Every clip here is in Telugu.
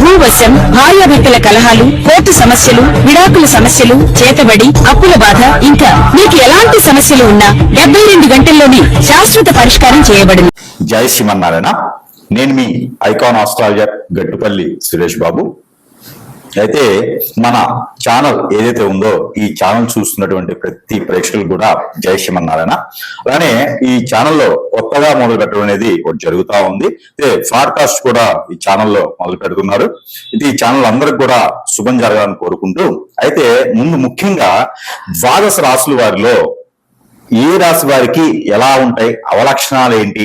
భూవశం భార్యాభర్తల కలహాలు కోర్టు సమస్యలు విడాకుల సమస్యలు చేతబడి అప్పుల బాధ ఇంకా మీకు ఎలాంటి సమస్యలు ఉన్నా డెబ్బై రెండు గంటల్లోనే శాశ్వత పరిష్కారం చేయబడింది. జై శ్రీమన్నారాయణ. నేను మీ ఐకాన్ ఆస్ట్రాలజర్ గట్టుపల్లి సురేష్ బాబు. అయితే మన ఛానల్ ఏదైతే ఉందో ఈ ఛానల్ చూస్తున్నటువంటి ప్రతి ప్రేక్షకులు కూడా జయశ్యమన్నారాయణ అలానే ఈ ఛానల్లో కొత్తగా మొదలు పెట్టడం అనేది ఒకటి జరుగుతూ ఉంది. అయితే ఫాడ్కాస్ట్ కూడా ఈ ఛానల్లో మొదలు పెడుతున్నారు. ఇది ఈ ఛానల్ అందరికి కూడా శుభం జరగాలని కోరుకుంటూ అయితే ముందు ముఖ్యంగా ద్వాదశ రాసుల వారిలో ఏ రాశి వారికి ఎలా ఉంటాయి? అవలక్షణాలు ఏంటి?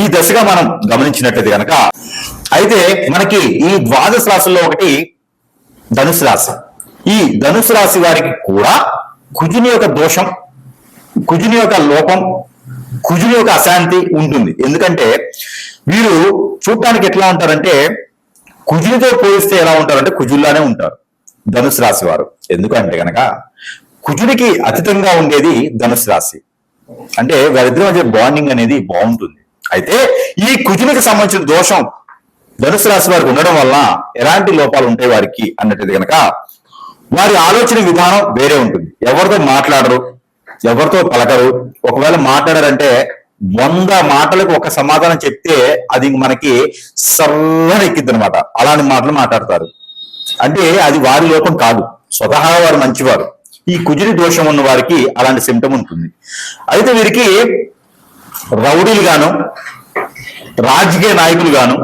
ఈ దశగా మనం గమనించినట్లయితే కనుక అయితే మనకి ఈ ద్వాదశ రాశుల్లో ఒకటి ధనుసు రాశి. ఈ ధనుసు రాశి వారికి కూడా కుజుని యొక్క దోషం కుజుని యొక్క లోపం కుజుని యొక్క అశాంతి ఉంటుంది. ఎందుకంటే వీరు చూడటానికి ఎట్లా ఉంటారంటే కుజునితో పోలిస్తే ఎలా ఉంటారంటే కుజుల్లానే ఉంటారు ధనుసు రాశి వారు. ఎందుకంటే గనక కుజుడికి అతీతంగా ఉండేది ధనుసు రాశి. అంటే వారిద్దరి మధ్య బాండింగ్ అనేది బాగుంటుంది. అయితే ఈ కుజునికి సంబంధించిన దోషం ధనుసు రాశి వారికి ఉండడం వల్ల ఎలాంటి లోపాలు ఉంటాయి వారికి అన్నట్టు కనుక వారి ఆలోచన విధానం వేరే ఉంటుంది. ఎవరితో మాట్లాడరు ఎవరితో పలకరు ఒకవేళ మాట్లాడారంటే వంద మాటలకు ఒక సమాధానం చెప్తే అది మనకి సర్వన ఎక్కిద్ది అనమాట అలాంటి మాటలు మాట్లాడతారు. అంటే అది వారి లోపం కాదు. స్వతహాగా వారు మంచివారు. ఈ కుజిరి దోషం ఉన్న వారికి అలాంటి సిమ్టమ్ ఉంటుంది. అయితే వీరికి రౌడీలు గాను రాజకీయ నాయకులు గాను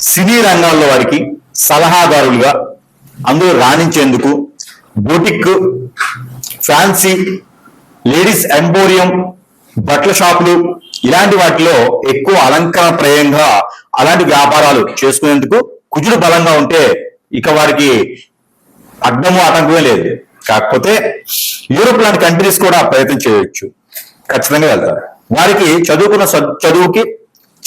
సినీ రంగాల్లో వారికి సలహాదారులుగా అందులో రాణించేందుకు బోటిక్ ఫ్యాన్సీ లేడీస్ ఎంపోరియం బట్టల షాపులు ఇలాంటి వాటిలో ఎక్కువ అలంకరణప్రయంగా అలాంటి వ్యాపారాలు చేసుకునేందుకు కుజుడు బలంగా ఉంటే ఇక వారికి అడ్డము ఆటంకమే లేదు. కాకపోతే యూరోప్ లాంటి కంట్రీస్ కూడా ప్రయత్నం చేయవచ్చు ఖచ్చితంగా వెళ్తారు. వారికి చదువుకున్న చదువుకి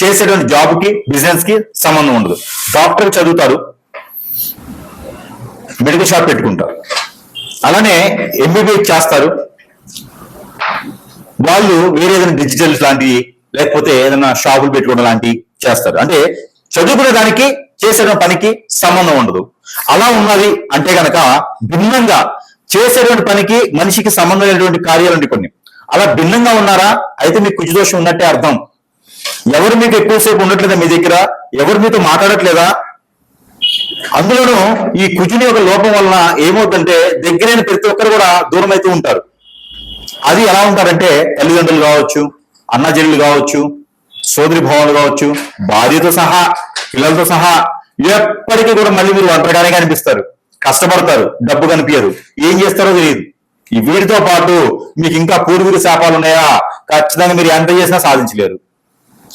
చేసేటువంటి జాబ్కి బిజినెస్కి సంబంధం ఉండదు. డాక్టర్ చదువుతారు మెడికల్ షాప్ పెట్టుకుంటారు. అలానే ఎంబీబీఎస్ చేస్తారు. వాళ్ళు వేరే ఏదైనా డిజిటల్ లాంటివి లేకపోతే ఏదైనా షాపులు పెట్టుకోవడం లాంటివి చేస్తారు. అంటే చదువుకునే దానికి చేసే పనికి సంబంధం ఉండదు. అలా ఉన్నది అంటే గనక భిన్నంగా చేసేటువంటి పనికి మనిషికి సంబంధం లేనటువంటి కార్యాలు కొన్ని. అలా భిన్నంగా ఉన్నారా? అయితే మీకు కుజదోషం ఉన్నట్టే అర్థం. ఎవరు మీకు ఎక్కువసేపు ఉండట్లేదా మీ దగ్గర? ఎవరు మీతో మాట్లాడట్లేదా? అందులోనూ ఈ కుజుని యొక్క లోపం వలన ఏమవుతుందంటే దగ్గరైన ప్రతి ఒక్కరు కూడా దూరం అవుతూ ఉంటారు. అది ఎలా ఉంటారంటే తల్లిదండ్రులు కావచ్చు అన్నజల్లు కావచ్చు సోదరి భావాలు కావచ్చు భార్యతో సహా పిల్లలతో సహా ఎప్పటికీ కూడా మళ్ళీ మీరు ఒంటరిగానే కనిపిస్తారు. కష్టపడతారు. డబ్బు కనిపించదు. ఏం చేస్తారో తెలియదు. ఈ వీటితో పాటు మీకు ఇంకా పూర్వీకుల శాపాలు ఉన్నాయా? ఖచ్చితంగా మీరు ఎంత చేసినా సాధించలేరు.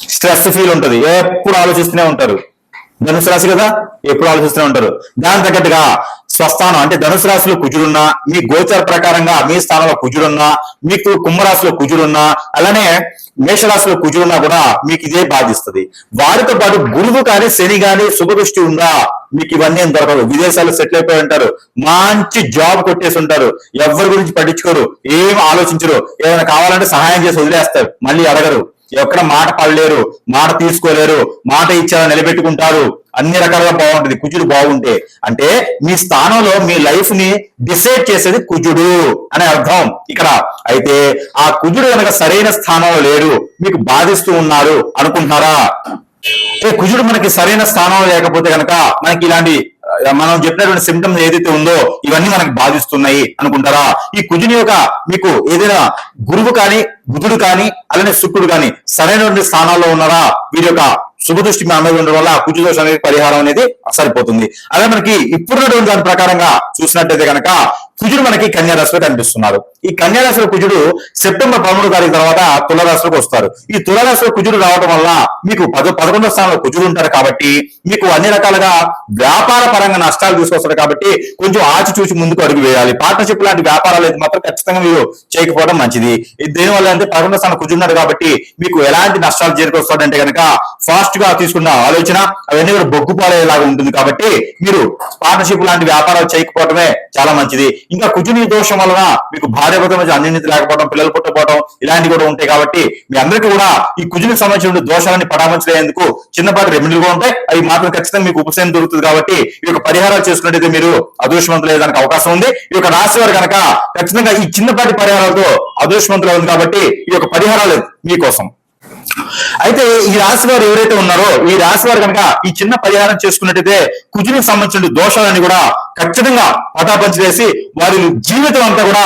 స్ట్రెస్ ఫీల్ ఉంటది. ఎప్పుడు ఆలోచిస్తూనే ఉంటారు. ధనుసు రాశి కదా? ఎప్పుడు ఆలోచిస్తూనే ఉంటారు. దాని తగ్గట్టుగా స్వస్థానం అంటే ధనుసు రాశిలో కుజుడున్నా మీ గోచర ప్రకారంగా మీ స్థానంలో కుజుడున్నా మీకు కుంభరాశిలో కుజుడున్నా అలానే మేషరాశిలో కుజుడున్నా కూడా మీకు ఇదే బాధిస్తుంది. వారితో పాటు గురువు కానీ శని కానీ శుభదృష్టి ఉందా? మీకు ఇవన్నీ ఏం దొరకదు విదేశాల్లో సెటిల్ అయిపోయి ఉంటారు. మంచి జాబ్ కొట్టేసి ఉంటారు. ఎవరి గురించి పట్టించుకోరు. ఏం ఆలోచించరు. ఏమైనా కావాలంటే సహాయం చేసి వదిలేస్తారు. మళ్ళీ అడగరు. ఎక్కడ మాట పడలేరు. మాట తీసుకోలేరు. మాట ఇచ్చారా నిలబెట్టుకుంటారు. అన్ని రకాలుగా బాగుంటుంది. కుజుడు బాగుంటే. అంటే మీ స్థానంలో మీ లైఫ్ని డిసైడ్ చేసేది కుజుడు అనే అర్థం. ఇక్కడ అయితే ఆ కుజుడు కనుక సరైన స్థానంలో లేడు. మీకు బాధిస్తూ ఉన్నారు అనుకుంటున్నారా? ఏ కుజుడు మనకి సరైన స్థానం లేకపోతే కనుక మనకి ఇలాంటి మనం చెప్పినటువంటి సిమ్టమ్స్ ఏదైతే ఉందో ఇవన్నీ మనకి బాధిస్తున్నాయి అనుకుంటారా? ఈ కుజుని యొక్క మీకు ఏదైనా గురువు కానీ బుధుడు కానీ అలానే శుక్రుడు కానీ సరైనటువంటి స్థానాల్లో ఉన్నారా? వీరి యొక్క శుభదృష్టి మీ ఉండడం వల్ల కుజు దోషం అనేది పరిహారం అనేది సరిపోతుంది. అదే మనకి ఇప్పుడున్నటువంటి దాని ప్రకారంగా చూసినట్టయితే కనుక కుజుడు మనకి కన్యారాశిలో కనిపిస్తున్నారు ఈ కన్యారాశుల కుజుడు సెప్టెంబర్ పదమూడు తారీఖు తర్వాత తులరాశిలోకి వస్తారు. ఈ తులరాశిలో కుజుడు రావడం వల్ల మీకు పద పదకొండో స్థానంలో కుజుడు ఉంటారు కాబట్టి మీకు అన్ని రకాలుగా వ్యాపార పరంగా నష్టాలు తీసుకొస్తారు కాబట్టి కొంచెం ఆచి చూసి ముందుకు అడుగు వేయాలి. పార్ట్నర్షిప్ లాంటి వ్యాపారాలు అయితే మాత్రం ఖచ్చితంగా మీరు చేయకపోవడం మంచిది. ఇది దేనివల్ల అంటే పదకొండో స్థానం కుజున్నాడు కాబట్టి మీకు ఎలాంటి నష్టాలు చేరుకొస్తాడంటే కనుక ఫాస్ట్గా తీసుకున్న ఆలోచన అవన్నీ కూడా బొగ్గుపాలేలాగా ఉంటుంది కాబట్టి మీరు పార్ట్నర్షిప్ లాంటి వ్యాపారాలు చేయకపోవడమే చాలా మంచిది. ఇంకా కుజుని దోషం వలన మీకు భార్య భర్త మధ్య అన్యోన్యత లేకపోవడం పిల్లలు పుట్టపోవడం ఇలాంటివి కూడా ఉంటాయి కాబట్టి మీ అందరికీ కూడా ఈ కుజునికి సంబంధించిన దోషాలని పటామంచలేందుకు చిన్నపాటి రెమెడీలు కూడా ఉంటాయి. అవి మాత్రం ఖచ్చితంగా మీకు ఉపశమనం దొరుకుతుంది కాబట్టి ఈ యొక్క పరిహారాలు చేసుకున్నట్టయితే మీరు అదృష్టవంతులు అవకాశం ఉంది. ఈ యొక్క రాశి వారు కనుక ఖచ్చితంగా ఈ చిన్నపాటి పరిహారాలతో అదృష్టవంతులు ఉంది కాబట్టి ఈ యొక్క పరిహారాలు మీకోసం. అయితే ఈ రాశి వారు ఎవరైతే ఉన్నారో ఈ రాశి వారు కనుక ఈ చిన్న పరిహారం చేసుకున్నట్టయితే కుజునికి సంబంధించిన దోషాలని కూడా ఖచ్చితంగా పటాపంచి వేసి వారి జీవితం అంతా కూడా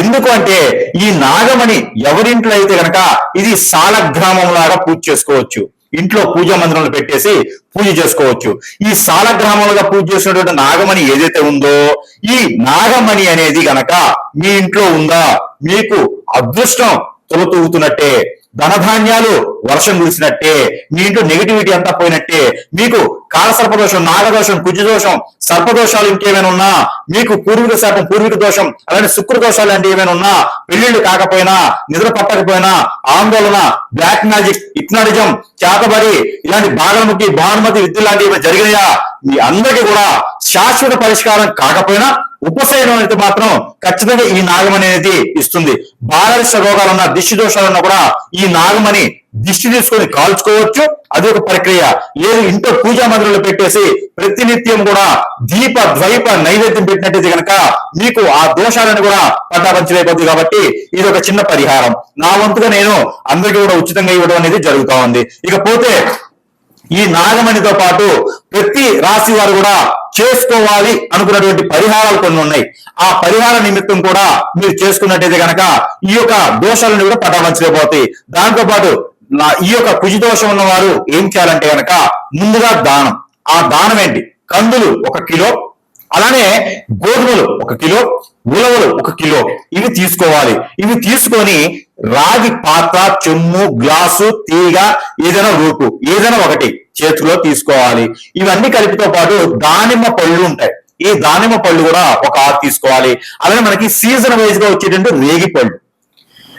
ఎందుకు అంటే ఈ నాగమణి ఎవరింట్లో అయితే గనక ఇది సాలగ్రామం లాగా పూజ చేసుకోవచ్చు. ఇంట్లో పూజా మందిరంలో పెట్టేసి పూజ చేసుకోవచ్చు. ఈ సాలగ్రామాలుగా పూజ చేసినటువంటి నాగమణి ఏదైతే ఉందో ఈ నాగమణి అనేది గనక మీ ఇంట్లో ఉందా మీకు అదృష్టం తొలతూగుతున్నట్టే. ధనధాన్యాలు వర్షం కురిసినట్టే మీ ఇంట్లో నెగిటివిటీ అంతా పోయినట్టే మీకు కాలసర్పదోషం నాగదోషం కుజదోషం సర్పదోషాలు ఇంకేమైనా ఉన్నా మీకు పూర్వీక శాపం పూర్వీక దోషం అలాంటి శుక్ర దోషాలు ఏమైనా ఉన్నా పెళ్ళిళ్ళు కాకపోయినా నిద్ర పట్టకపోయినా ఆందోళన బ్లాక్ మ్యాజిక్ ఇప్నారిజం చేతబడి ఇలాంటి బాగలముఖి భానుమతి విద్య లాంటివి జరిగినాయా? మీ అందరికీ కూడా శాశ్వత పరిష్కారం కాకపోయినా ఉపశమనం అయితే మాత్రం ఖచ్చితంగా ఈ నాగమణి అనేది ఇస్తుంది. బాలరిష్ట రోగాలున్న దిష్టి దోషాలున్నా కూడా ఈ నాగమణి దిష్టి తీసుకొని కాల్చుకోవచ్చు. అది ఒక ప్రక్రియ. లేదు ఇంట్లో పూజా మందిరంలో పెట్టేసి ప్రతినిత్యం కూడా దీప ద్వైప నైవేద్యం పెట్టినట్టయితే కనుక మీకు ఆ దోషాలను కూడా పట్టాపంచలేకపోతుంది కాబట్టి ఇది ఒక చిన్న పరిహారం. నా వంతుగా నేను అందరికీ కూడా ఉచితంగా ఇవ్వడం అనేది జరుగుతా ఉంది. ఇకపోతే ఈ నాగమణితో పాటు ప్రతి రాశి వారు కూడా చేసుకోవాలి అనుకున్నటువంటి పరిహారాలు కొన్ని ఉన్నాయి. ఆ పరిహార నిమిత్తం కూడా మీరు చేసుకున్నట్టయితే కనుక ఈ యొక్క దోషాలను కూడా పటాపంచలేకపోతాయి దాంతో పాటు నా ఈ యొక్క కుజి దోషం ఉన్న వారు ఏం చేయాలంటే కనుక ముందుగా దానం. ఆ దానం ఏంటి? కందులు ఒక కిలో అలానే గోధుమలు ఒక కిలో ఉలవలు ఒక కిలో. ఇవి తీసుకోవాలి. ఇవి తీసుకొని రాగి పాత్ర చెమ్ము గ్లాసు తీగ ఏదైనా రూపు ఏదైనా ఒకటి. చేతిలో తీసుకోవాలి. ఇవన్నీ కలిపితో పాటు దానిమ్మ పళ్ళు ఉంటాయి. ఈ దానిమ్మ పళ్ళు కూడా ఒక ఆరు తీసుకోవాలి. అలానే మనకి సీజన్ వైజ్గా వచ్చేటంటే రేగి పళ్ళు.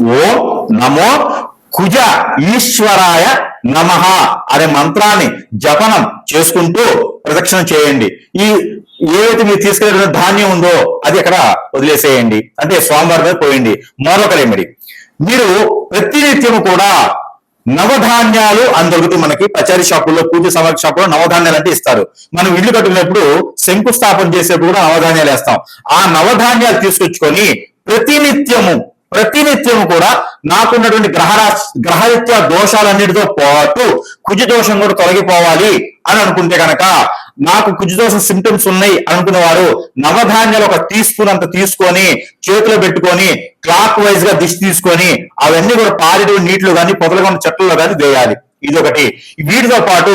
ఓం నమో కుజ ఈశ్వరాయ నమ అనే మంత్రాన్ని జపనం చేసుకుంటూ ప్రదక్షిణ చేయండి. ఈ ఏదైతే మీరు తీసుకెళ్ళిన ధాన్యం ఉందో అది అక్కడ వదిలేసేయండి. అంటే స్వామివారి మీద పోయండి. మరొక మీరు ప్రతినిత్యము కూడా నవధాన్యాలు అని దొరుకుతాయి మనకి పచారీ షాపుల్లో పూజ సమాజ షాపులో నవధాన్యాలు అంటే ఇస్తారు. మనం ఇల్లు కట్టుకునేప్పుడు శంకుస్థాపన చేసేప్పుడు కూడా నవధాన్యాలు వేస్తాం. ఆ నవధాన్యాలు తీసుకొచ్చుకొని ప్రతినిత్యము ప్రతినిత్యం కూడా నాకున్నటువంటి గ్రహ గ్రహరీత్యా దోషాలన్నిటితో పాటు కుజ దోషం కూడా తొలగిపోవాలి అని అనుకుంటే కనుక నాకు కుజ దోషం సిమ్టమ్స్ ఉన్నాయి అనుకున్న వారు నవధాన్యాలు ఒక టీ స్పూన్ అంత తీసుకొని చేతిలో పెట్టుకొని క్లాక్ వైజ్గా దిష్టి తీసుకొని అవన్నీ కూడా పారిడు నీటిలో కానీ పొదలుగా ఉన్న చెట్లలో కానీ వేయాలి. ఇది ఒకటి వీటితో పాటు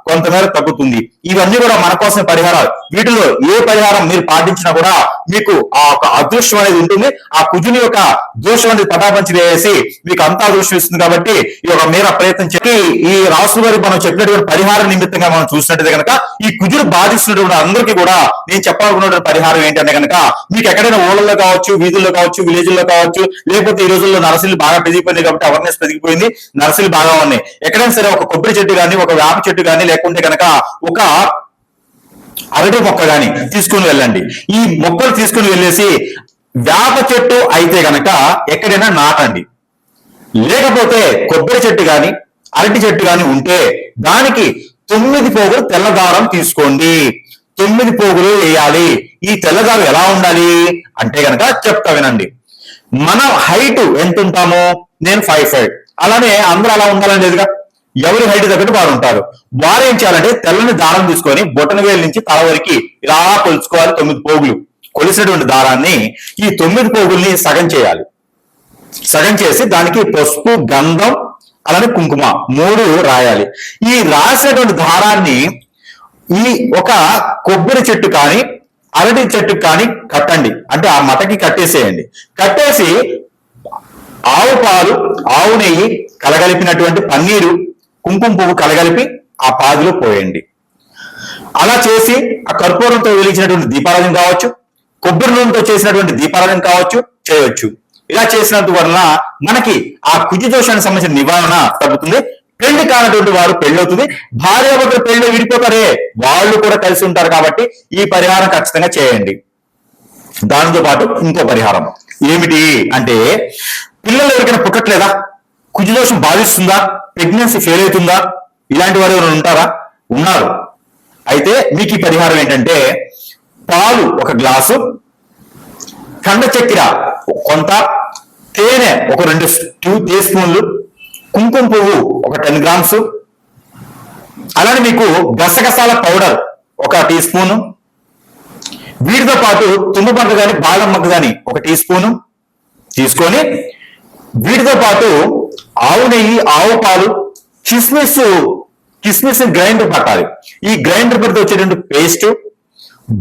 కొంతమేర తగ్గుతుంది. ఇవన్నీ కూడా మన కోసం పరిహారాలు. వీటిలో ఏ పరిహారం మీరు పాటించినా కూడా మీకు ఆ ఒక అదృష్టం అనేది ఉంటుంది. ఆ కుజుని యొక్క దోషం అనేది పటాపంచి వేసి మీకు అంతా అదృష్టం ఇస్తుంది కాబట్టి ఈ యొక్క మేర ప్రయత్నం చెప్పి ఈ రాసు గారికి మనం చెప్పినటువంటి పరిహారం నిమిత్తంగా మనం చూసినట్టయితే కనుక ఈ కుజుడు బాధిస్తున్నటువంటి అందరికీ కూడా నేను చెప్పాలనుకున్నటువంటి పరిహారం ఏంటంటే కనుక మీకు ఎక్కడైనా ఊళ్ళలో కావచ్చు వీధుల్లో కావచ్చు విలేజ్లో కావచ్చు లేకపోతే ఈ రోజుల్లో నర్సరీలు బాగా పెరిగిపోయింది కాబట్టి అవేర్నెస్ పెరిగిపోయింది నర్సరీలు బాగా ఉన్నాయి. ఎక్కడైనా సరే ఒక కొబ్బరి చెట్టు కానీ ఒక వేప చెట్టు కానీ లేకుంటే కనుక ఒక అరటి మొక్క కానీ తీసుకుని వెళ్ళండి. ఈ మొక్కలు తీసుకుని వెళ్ళేసి వేప చెట్టు అయితే గనక ఎక్కడైనా నాటండి. లేకపోతే కొబ్బరి చెట్టు కానీ అరటి చెట్టు కానీ ఉంటే దానికి తొమ్మిది పోగులు తెల్లదారం తీసుకోండి. తొమ్మిది పోగులు వేయాలి. ఈ తెల్లదారం ఎలా ఉండాలి? అంటే కనుక చెప్తా వినండి. మన హైట్ ఎంత ఉంటామో? నేను ఫైవ్ ఫైవ్ అలానే అందరూ అలా ఉండాలని లేదుగా? ఎవరి హైట్ తగ్గట్టు వారు ఉంటారు. వారు ఏం చేయాలంటే తెల్లని దారం తీసుకొని బొటన వేలు నుంచి తల వరకు ఇలా కొలుచుకోవాలి తొమ్మిది పోగులు. కొలిసినటువంటి దారాన్ని ఈ తొమ్మిది పోగుల్ని సగం చేయాలి. సగం చేసి దానికి పసుపు గంధం అలానే కుంకుమ మూడు రాయాలి. ఈ రాసేటువంటి దారాన్ని ఈ ఒక కొబ్బరి చెట్టు కానీ అరటి చెట్టు కానీ కట్టండి. అంటే ఆ మటకి కట్టేసేయండి. కట్టేసి ఆవు పాలు ఆవు నెయ్యి కలగలిపినటువంటి పన్నీరు కుంకుమ పువ్వు కలగలిపి ఆ పాదిలో పోయండి. అలా చేసి ఆ కర్పూరంతో వెలిగించినటువంటి దీపారాధన కావచ్చు కొబ్బరి నూనెతో చేసినటువంటి దీపారాధన కావచ్చు చేయవచ్చు ఇలా చేసినందు వలన మనకి ఆ కుజి దోషానికి సంబంధించిన నివారణ తగ్గుతుంది. పెళ్ళి కానటువంటి వారు పెళ్ళవుతుంది. అవుతుంది భార్యాభర్తలు పెళ్ళి విడిపోతారే వాళ్ళు కూడా కలిసి ఉంటారు కాబట్టి ఈ పరిహారం ఖచ్చితంగా చేయండి. దానితో పాటు ఇంకో పరిహారం. ఏమిటి అంటే పిల్లలు ఎవరికైనా పుట్టట్లేదా? కుజదోషం బాధిస్తుందా? ప్రెగ్నెన్సీ ఫెయిల్ అవుతుందా? ఇలాంటి వారు ఎవరైనా ఉంటారా? ఉన్నారు. అయితే మీకు ఈ పరిహారం ఏంటంటే పాలు ఒక గ్లాసు కండ చక్కెర కొంత తేనె ఒక రెండు టూ టీ స్పూన్లు కుంకుమ పువ్వు ఒక టెన్ గ్రామ్స్ అలానే మీకు గసగసాల పౌడర్ ఒక టీ స్పూను వీటితో పాటు తుమ్ము పంట కానీ బాదం మగ్గ కానీ ఒక టీ స్పూను తీసుకొని వీటితో పాటు ఆవు నెయ్యి ఆవు పాలు కిస్మిస్ కిస్మిస్ గ్రైండర్ పట్టాలి. ఈ గ్రైండర్ పడితే వచ్చేటువంటి పేస్ట్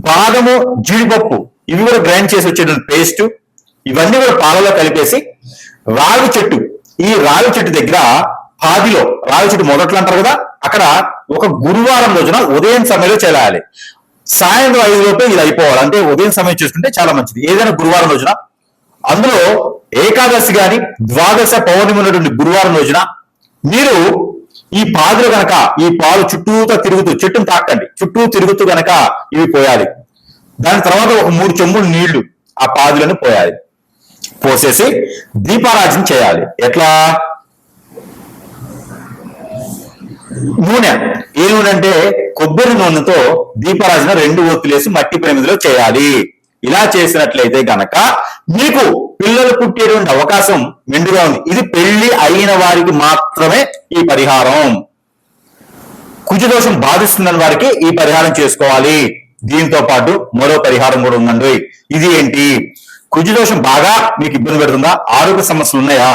బాదము జీడిపప్పు ఇవి కూడా గ్రైండ్ చేసి వచ్చేటువంటి పేస్ట్ ఇవన్నీ కూడా పాలలో కలిపేసి రావి చెట్టు. ఈ రావి చెట్టు దగ్గర పాదిలో రావి చెట్టు మొదట్లో అంటారు కదా అక్కడ ఒక గురువారం రోజున ఉదయం సమయంలో చేయాలి సాయంత్రం ఐదు లోపే ఇది అయిపోవాలి. అంటే ఉదయం సమయం చూసుకుంటే చాలా మంచిది. ఏదైనా గురువారం రోజున. అందులో ఏకాదశి గాని ద్వాదశ పౌర్ణమి ఉన్నటువంటి గురువారం రోజున మీరు ఈ పాదులు గనక ఈ పాలు చుట్టూతో తిరుగుతూ చెట్టును తాకండి. చుట్టూ తిరుగుతూ గనక ఇవి పోయాలి. దాని తర్వాత ఒక మూడు చెంబులు నీళ్ళు ఆ పాదులను పోయాలి. పోసేసి దీపారాజన చేయాలి. ఎట్లా? నూనె. ఏ నూనె అంటే కొబ్బరి నూనెతో దీపారాజన రెండు ఒత్తులేసి మట్టి ప్రమిదిలో చేయాలి. ఇలా చేసినట్లయితే గనక మీకు పిల్లలు పుట్టేటువంటి అవకాశం మెండుగా ఉంది. ఇది పెళ్ళి అయిన వారికి మాత్రమే ఈ పరిహారం. కుజదోషం బాధిస్తున్న వారికి ఈ పరిహారం చేసుకోవాలి. దీంతో పాటు మరో పరిహారం కూడా ఉందండి. ఇది ఏంటి? కుజదోషం బాగా మీకు ఇబ్బంది పెడుతుందా? ఆరోగ్య సమస్యలు ఉన్నాయా?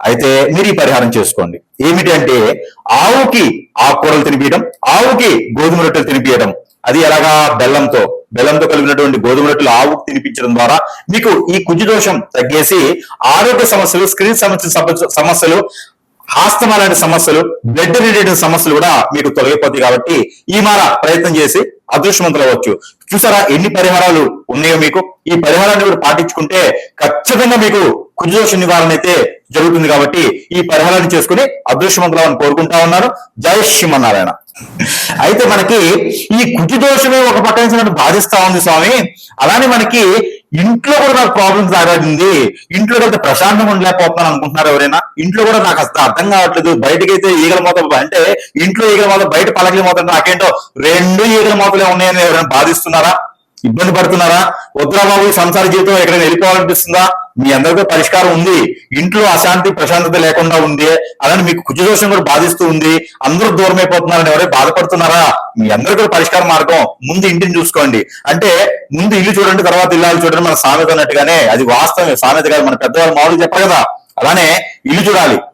అయితే మీరు ఈ పరిహారం చేసుకోండి. ఏమిటి అంటే ఆవుకి ఆకుకూరలు తినిపించడం ఆవుకి గోధుమ రొట్టెలు తినిపించడం అది ఎలాగా? బెల్లంతో. బెల్లంతో కలిగినటువంటి గోధుమ రొట్టెలు ఆవుకు తినిపించడం ద్వారా మీకు ఈ కుజదోషం తగ్గేసి ఆరోగ్య సమస్యలు స్క్రీన్ సమస్య సమస్యలు ఆస్తమా లాంటి సమస్యలు బ్లడ్ రిలేటెడ్ సమస్యలు కూడా మీకు తొలగిపోతాయి కాబట్టి ఈ మార ప్రయత్నం చేసి అదృష్టవంతులు అవ్వచ్చు చూసారా ఎన్ని పరిహారాలు ఉన్నాయో మీకు? ఈ పరిహారాన్ని మీరు పాటించుకుంటే ఖచ్చితంగా మీకు కుజదోష నివారణ అయితే జరుగుతుంది కాబట్టి ఈ పరిహారాన్ని చేసుకుని అదృష్టవంతులని కోరుకుంటా ఉన్నాను జై శ్రీమన్నారాయణ. అయితే మనకి ఈ కుజదోషమే ఒక పక్క నుంచి నన్ను బాధిస్తా ఉంది స్వామి. అలానే మనకి ఇంట్లో కూడా నాకు ప్రాబ్లమ్స్ రాగలిగింది ఇంట్లో అయితే ప్రశాంతంగా ఉండలేకపోతున్నాను అనుకుంటున్నారు ఎవరైనా. ఇంట్లో కూడా నాకు అసలు అర్థం కావట్లేదు. బయటకైతే ఈగల మోత అంటే ఇంట్లో ఈగల మోత బయట పలకల మోత నాకేంటో రెండు ఈగల మోతలే ఉన్నాయని ఎవరైనా బాధిస్తున్నారా? ఇబ్బంది పడుతున్నారా? వద్దురా బాబు సంసార జీవితం ఎక్కడైనా వెళ్ళిపోవాలనిపిస్తుందా? మీ అందరికీ పరిష్కారం ఉంది. ఇంట్లో అశాంతి ప్రశాంతత లేకుండా ఉంది. అలానే మీకు కుజదోషం కూడా బాధిస్తూ ఉంది. అందరూ దూరం అయిపోతున్నారని ఎవరైనా బాధపడుతున్నారా? మీ అందరికీ కూడా పరిష్కార మార్గం ముందు ఇంటిని చూసుకోండి. అంటే ముందు ఇల్లు చూడండి తర్వాత ఇల్లాలు చూడండి మన సామెత అన్నట్టుగానే అది వాస్తవమే. సామెత కాదు మన పెద్దవాళ్ళు మామూలు చెప్పారు కదా. అలానే ఇల్లు చూడాలి.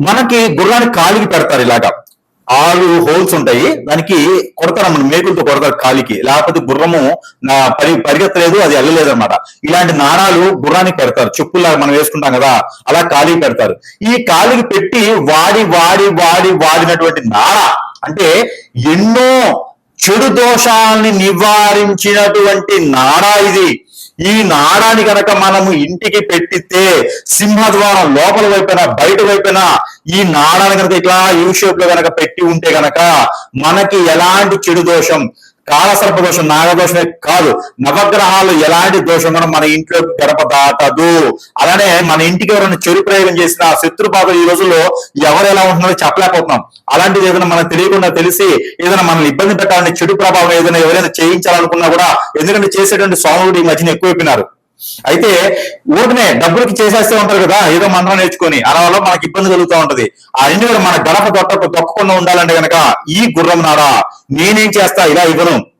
మనకి గుర్రానికి కాలికి పెడతారు ఇలాగా. ఆరు హోల్స్ ఉంటాయి. దానికి కొడతారు మన మేకులతో కొడతారు కాలికి. లేకపోతే గుర్రము నా పరి పరిగెత్తలేదు అది వెళ్ళలేదు అనమాట ఇలాంటి నాణాలు గుర్రానికి పెడతారు. చెప్పులా మనం వేసుకుంటాం కదా అలా కాలికి పెడతారు. ఈ కాలికి పెట్టి వాడి వాడి వాడి వాడినటువంటి నాడ అంటే ఎన్నో చెడు దోషాలని నివారించినటువంటి నాడ ఇది. ఈ నాడాన్ని గనక మనము ఇంటికి పెట్టితే సింహద్వారం లోపల వైపున బయట వైపున ఈ నాడాన్ని కనుక ఇట్లా యూ షేప్లో గనక పెట్టి ఉంటే గనక మనకి ఎలాంటి చెడు దోషం కాలసర్ప దోషం నాగదోషమే కాదు. నవగ్రహాలు ఎలాంటి దోషం కూడా మన ఇంట్లో గడప దాటదు అలానే మన ఇంటికి ఎవరైనా చెడు ప్రయోగం చేసిన ఆ ఈ రోజుల్లో ఎవరు ఎలా ఉంటున్నారో చెప్పలేకపోతున్నాం. అలాంటిది ఏదైనా మనకు తెలియకుండా తెలిసి ఏదైనా మనల్ని ఇబ్బంది పెట్టాలని చెడు ప్రభావం ఏదైనా ఎవరైనా చేయించాలనుకున్నా కూడా ఎందుకంటే చేసేటువంటి స్వాములు ఈ మధ్యన ఎక్కువైపోయినారు. అయితే ఊరికనే డబ్బులకి చేసేస్తే ఉంటారు కదా ఏదో మంత్రం నేర్చుకొని అలా వల్ల మనకి ఇబ్బంది కలుగుతూ ఉంటది. అవన్నీ కూడా మన గడప దొక్క తొక్కకుండా ఉండాలంటే గనక ఈ గుర్రం నాడా నేనేం చేస్తా ఇలా ఇవ్వను.